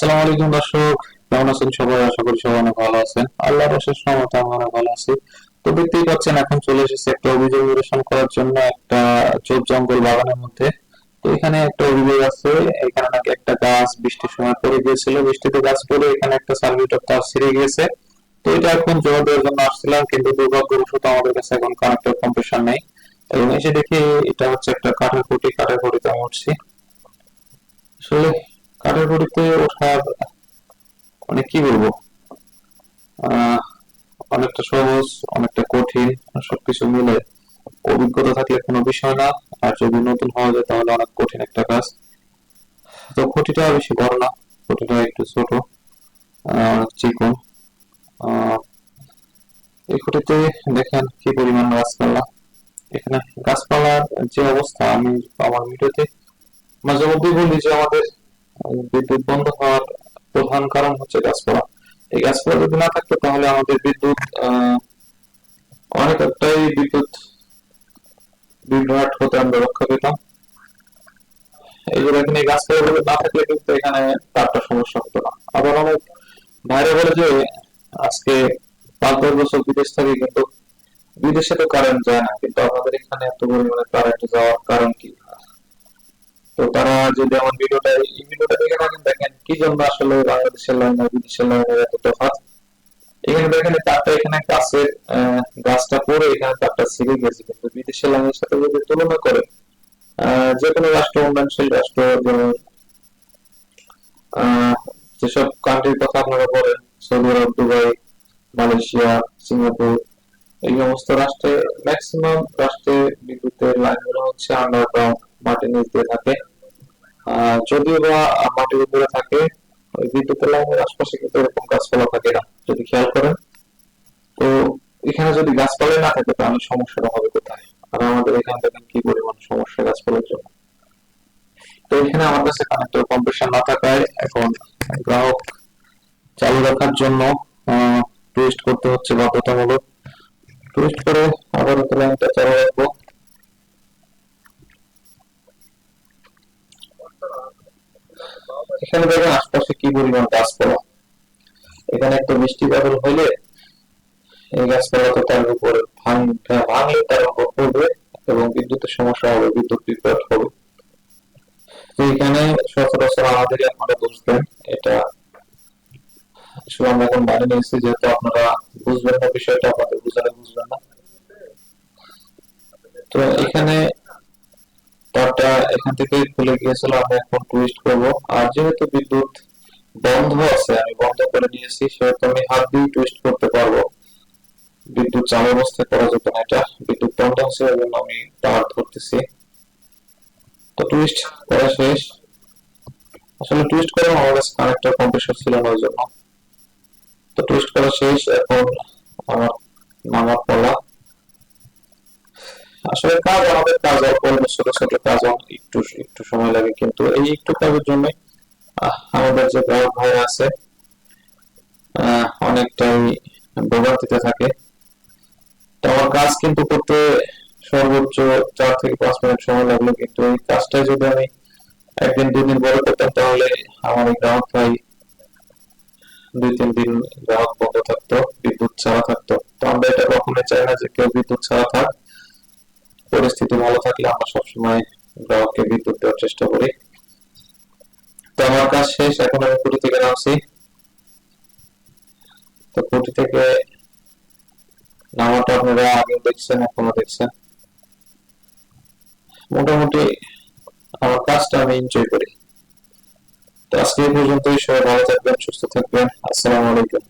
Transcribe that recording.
আসসালামু আলাইকুম দর্শক, কেমন আছেন সবাই? আশা করি সবাই অনেক ভালো আছেন। আল্লাহর অশেষ রহমতে আমরা ভালো আছি। তো দেখতেই পাচ্ছেন, এখন চলে এসেছে একটা অভিযোগ নিরসন করার জন্য একটা চোপ জঙ্গল বাগানের মধ্যে। তো এখানে একটা অভিযোগ আছে, এখানে নাকি একটা গাছ বৃষ্টির সময় পড়ে গিয়েছিল। বৃষ্টিতে গাছ পড়ে এখানে একটা সার্কিটের তার ছিঁড়ে গিয়েছে। তো এটা এখন জমা দেওয়ার জন্য আসছিলাম, কিন্তু দুর্ভাগ্যবশত আমাদের কাছে এখন কানেক্টর কম্প্রেশন নেই। এবং এসে দেখি এটা হচ্ছে একটা কাঠের খুঁটি, কাঠের খুঁটিতে আমি উঠছি। আসলে কাঠের ওঠার মানে কি বলব? অনেকটা সহজ, অনেকটা কঠিন, সবকিছু মিলে অভিজ্ঞতা থাকলে কোনো বিষয় না। আর যদি নতুন হওয়া যায় তাহলে অনেক কঠিন একটা কাজ। তো খুঁটিটা বেশি বড় না, খুঁটিটা একটু ছোট চিকন। এই খুঁটিতে দেখেন কি পরিমাণ গাছপালা। এখানে গাছপালার যে অবস্থা, আমি আমার ভিডিওতে মাঝে মধ্যেই বলি যে আমাদের বিদ্যুৎ বন্ধ হওয়ার প্রধান কারণ হচ্ছে গাছপালা। এই গাছপালা যদি না থাকতো, তাহলে আমাদের বিদ্যুৎ অনেকটাই বিদ্যুৎ বিভ্রাট হতে আমরা রক্ষা পেতাম। এই না থাকলে কিন্তু এখানে তারটা সমস্যা হতো না। আবার অনেক বাইরে বলে যে, আজকে পাঁচ, দশ বছর বিদেশ থাকে কিন্তু বিদেশে তো কারেন্ট যায় না, কিন্তু আমাদের এখানে এত পরিমাণে কারেন্ট যাওয়ার কারণ কি? তো তারা যদি আমার ভিডিওটা, এই ভিডিওটা দেখে থাকেন, দেখেন কি জন্য আসলে বাংলাদেশের লাইন আর বিদেশের লাইনের এত তফাৎ। এখানে দেখেন তারটা এখানে গাছটা এখানে তারটা ছিঁড়ে গেছে, কিন্তু বিদেশের লাইনের সাথে যদি তুলনা করে যে কোনো রাষ্ট্র, উন্নয়নশীল রাষ্ট্র, যেমন যেসব কান্ট্রির কথা আপনারা বলেন, Saudi Arab, Dubai, Malaysia, Singapore, এই সমস্ত রাষ্ট্রে ম্যাক্সিমাম রাষ্ট্রে বিদ্যুতের লাইনগুলো হচ্ছে আন্ডারগ্রাউন্ড মাটির নিচ দিয়ে থাকে। যদিও বা মাটির উপরে থাকে, ওই বিদ্যুতের লাইনের আশপাশে কিন্তু এরকম গাছপালা থাকে না, যদি খেয়াল করেন। তো এখানে যদি গাছপালা না থাকে, তাহলে সমস্যাটা হবে কোথায়? আর আমাদের এখানে দেখেন কি পরিমাণ সমস্যা গাছপালার জন্য? তো এখানে আমার কাছে কানেক্টর কম্প্রেশন না থাকায় এখন গ্রাহক চালু রাখার জন্য টুইস্ট করতে হচ্ছে বাধ্যতামূলক। টুইস্ট করে আপাতত লাইনটা চালু রাখব। এখানে দেখেন আশপাশে কি পরিমাণ গাছপালা। এখানে একটা বৃষ্টি বাদল হইলে এই গাছপালা তো তার উপর ভাঙলে তার উপর পড়বে এবং বিদ্যুতের সমস্যা হবে, বিদ্যুৎ বিভ্রাট হবে। এখানে সচরাচর আমাদেরই আপনারা বুঝবেন, এটা আসলে আমরা এখন মানে নিয়েছি, যেহেতু আপনারা বুঝবেন না বিষয়টা, আপনাদের বুঝালে বুঝবেন না। তো এখানে তারটা এখান থেকে খুলে গিয়েছিল, আমি এখন টুইস্ট করব। আর যেহেতু বিদ্যুৎ বন্ধ আছে, আমি বন্ধ করে নিয়েছি, সেহেতু আমি হাত দিয়ে টুইস্ট করতে পারব। বিদ্যুৎ চালু অবস্থায় করা যেত না এটা, বিদ্যুৎ বন্ধ আছে এবং আমি তার ধরতেছি। তো টুইস্ট করা শেষ। আসলে টুইস্ট করা আমার কাছে কানেক্টর কম্প্রেসর ছিল না ওই জন্য। তো টুইস্ট করা শেষ, এখন আমার নামার পালা। আসলে কাজ আমাদের কাজ অল্প অল্প ছোট ছোট কাজ একটু একটু সময় লাগে কিন্তু এই একটু কাজের জন্য আমাদের যে গ্রাহক ভাই আছে অনেকটাই ভোগান্তিতে থাকে। তো আমার কাজ কিন্তু করতে সর্বোচ্চ চার থেকে পাঁচ মিনিট সময় লাগল, কিন্তু এই কাজটাই যদি আমি একদিন, দুদিন বড় করতাম, তাহলে আমার এই গ্রাহক ভাই দুই, তিন দিন গ্রাহক বন্ধ থাকতো, বিদ্যুৎ ছাড়া থাকতো। তো আমরা এটা কখনোই চাই না যে কেউ বিদ্যুৎ ছাড়া থাক। পরিস্থিতি ভালো থাকলে আমরা সবসময় গ্রাহককে বিদ্যুৎ দেওয়ার চেষ্টা করি। তো আমার কাজ শেষ, এখন আমি কুটি থেকে নামছি। তো কুটি থেকে নামাটা আপনারা আগে দেখছেন, এখনও দেখছেন। মোটামুটি আমার কাজটা আমি এনজয় করি। তো আজকে পর্যন্তই, সবাই ভালো থাকবেন, সুস্থ থাকবেন। আসসালামু আলাইকুম।